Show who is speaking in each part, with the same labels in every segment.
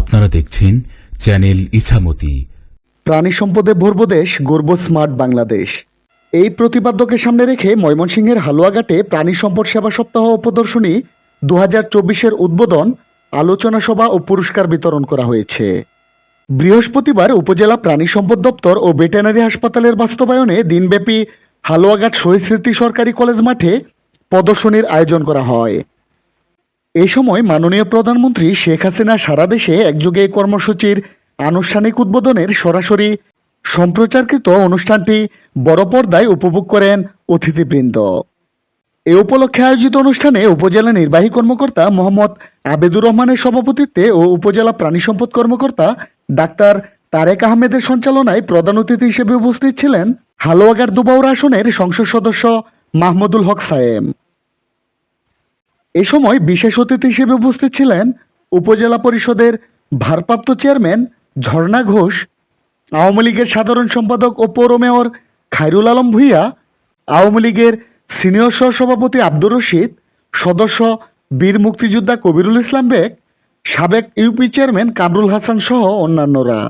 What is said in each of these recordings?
Speaker 1: আপনারা দেখছেন চ্যানেল ইছামতি
Speaker 2: প্রাণী সম্পদে ভরব দেশ গর্ব স্মার্ট বাংলাদেশ এই প্রতিপাদ্যকে সামনে রেখে ময়মনসিংহের হালুয়াঘাটে প্রাণী সম্পদ সেবা সপ্তাহ প্রদর্শনী দু হাজার চব্বিশের উদ্বোধন আলোচনা সভা ও পুরস্কার বিতরণ করা হয়েছে বৃহস্পতিবার উপজেলা প্রাণী সম্পদ দপ্তর ও ভেটেনারি হাসপাতালের বাস্তবায়নে দিনব্যাপী হালুয়াঘাট শহীদ স্মৃতি সরকারি কলেজ মাঠে প্রদর্শনীর আয়োজন করা হয় এ সময় মাননীয় প্রধানমন্ত্রী শেখ হাসিনা সারা দেশে একযোগে কর্মসূচির আনুষ্ঠানিক উদ্বোধনের সরাসরি সম্প্রচারকৃত অনুষ্ঠানটি বড় পর্দায় উপভোগ করেন অতিথিবৃন্দ এ উপলক্ষে আয়োজিত অনুষ্ঠানে উপজেলা নির্বাহী কর্মকর্তা মোহাম্মদ আবেদুর রহমানের সভাপতিত্বে ও উপজেলা প্রাণী সম্পদ কর্মকর্তা ডাক্তার তারেক আহমেদের সঞ্চালনায় প্রধান অতিথি হিসেবে উপস্থিত ছিলেন হালোয়াগার দুবাউর আসনের সংসদ সদস্য মাহমুদুল হক সায়েম এ সময় বিশেষ অতিথি হিসেবে উপস্থিত ছিলেন উপজেলা পরিষদের ভারপ্রাপ্ত চেয়ারম্যান ঝর্ণা ঘোষ আওয়ামী লীগের সাধারণ সম্পাদক ও পৌর মেয়র খায়রুল আলম ভূঁইয়া আওয়ামী লীগের সিনিয়র সহসভাপতি আব্দুর রশিদ সদস্য বীর মুক্তিযোদ্ধা কবিরুল ইসলাম বেগ সাবেক ইউপি চেয়ারম্যান কামরুল হাসান সহ অন্যান্যরা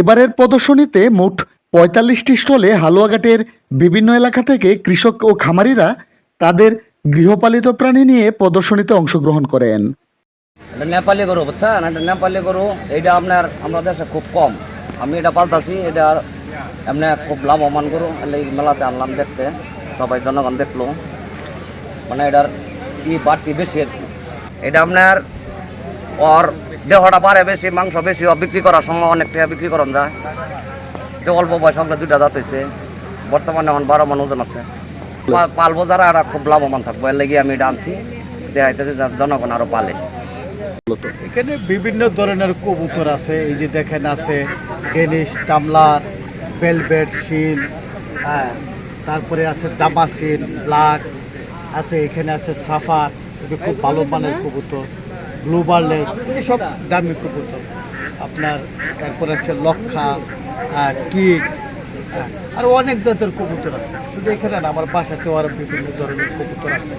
Speaker 2: এবারের প্রদর্শনীতে মোট পঁয়তাল্লিশটি স্টলে হালুয়াঘাটের বিভিন্ন এলাকা থেকে কৃষক ও খামারিরা তাদের গৃহপালিত প্রাণী নিয়ে প্রদর্শনীতে অংশগ্রহণ করেন
Speaker 3: এটা নেপালি গরু বুঝছেন এটা নেপালি গরু এটা আপনার আমরা দেশে খুব কম আমি এটা পালতাছি এটা এমনি খুব লাভবান গরু এই মেলাতে আনলাম দেখতে সবাই জনগণ দেখলো মানে এটার ই বাড়তি বেশি এটা আপনার ওর দেহটা পারে বেশি মাংস বেশি বিক্রি করার সময় অনেক টাকা বিক্রি করেন যায় অল্প বয়স আমরা দুটা দাঁত হয়েছে বর্তমানে এখন বারো মানুষজন আছে পালবো যারা আর খুব লাভবান থাকবো এর লেগে আমি ডান্সি দেখাইতেছি জনগণ আরও পালে
Speaker 4: এখানে বিভিন্ন ধরনের কবুতর আছে এই যে দেখেন আছে গেনিস কামলার বেলবেট শিল হ্যাঁ তারপরে আছে দামা শিল ব্লাক আছে এখানে আছে সাফার খুব ভালো মানের কবুতর গ্লোবাল লেক সব দামি কবুতর আপনার তারপরে আছে লক্ষা কিক হ্যাঁ। আর অনেক জাতের কবুতর আছে শুধু এখানে না আমার বাসাতেও আরো বিভিন্ন ধরনের কবুতর আছে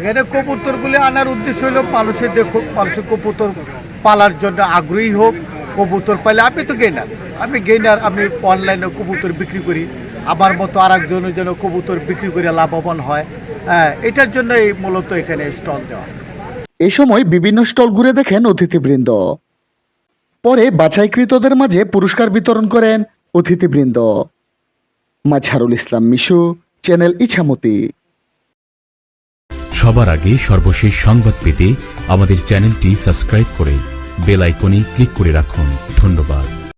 Speaker 4: এখানে কবুতরগুলি আনার উদ্দেশ্য হলো মানুষের দেখুক মানুষের কবুতর পালার জন্য আগ্রহী হোক কবুতর পাইলে আমি তো গেনার আমি গেনার আমি অনলাইনে কবুতর বিক্রি করি আমার মতো আর একজনের যেন কবুতর বিক্রি করে লাভবান হয় হ্যাঁ এটার জন্য এই মূলত এখানে স্টল দেওয়া
Speaker 2: এ সময় বিভিন্ন স্টল ঘুরে দেখেন অতিথিবৃন্দ পরে বাছাইকৃতদের মাঝে পুরস্কার বিতরণ করেন অতিথিবৃন্দ মাঝারুল ইসলাম মিশু চ্যানেল ইছামতি
Speaker 1: সবার আগে সর্বশেষ সংবাদ পেতে আমাদের চ্যানেলটি সাবস্ক্রাইব করে বেল আইকনে ক্লিক করে রাখুন ধন্যবাদ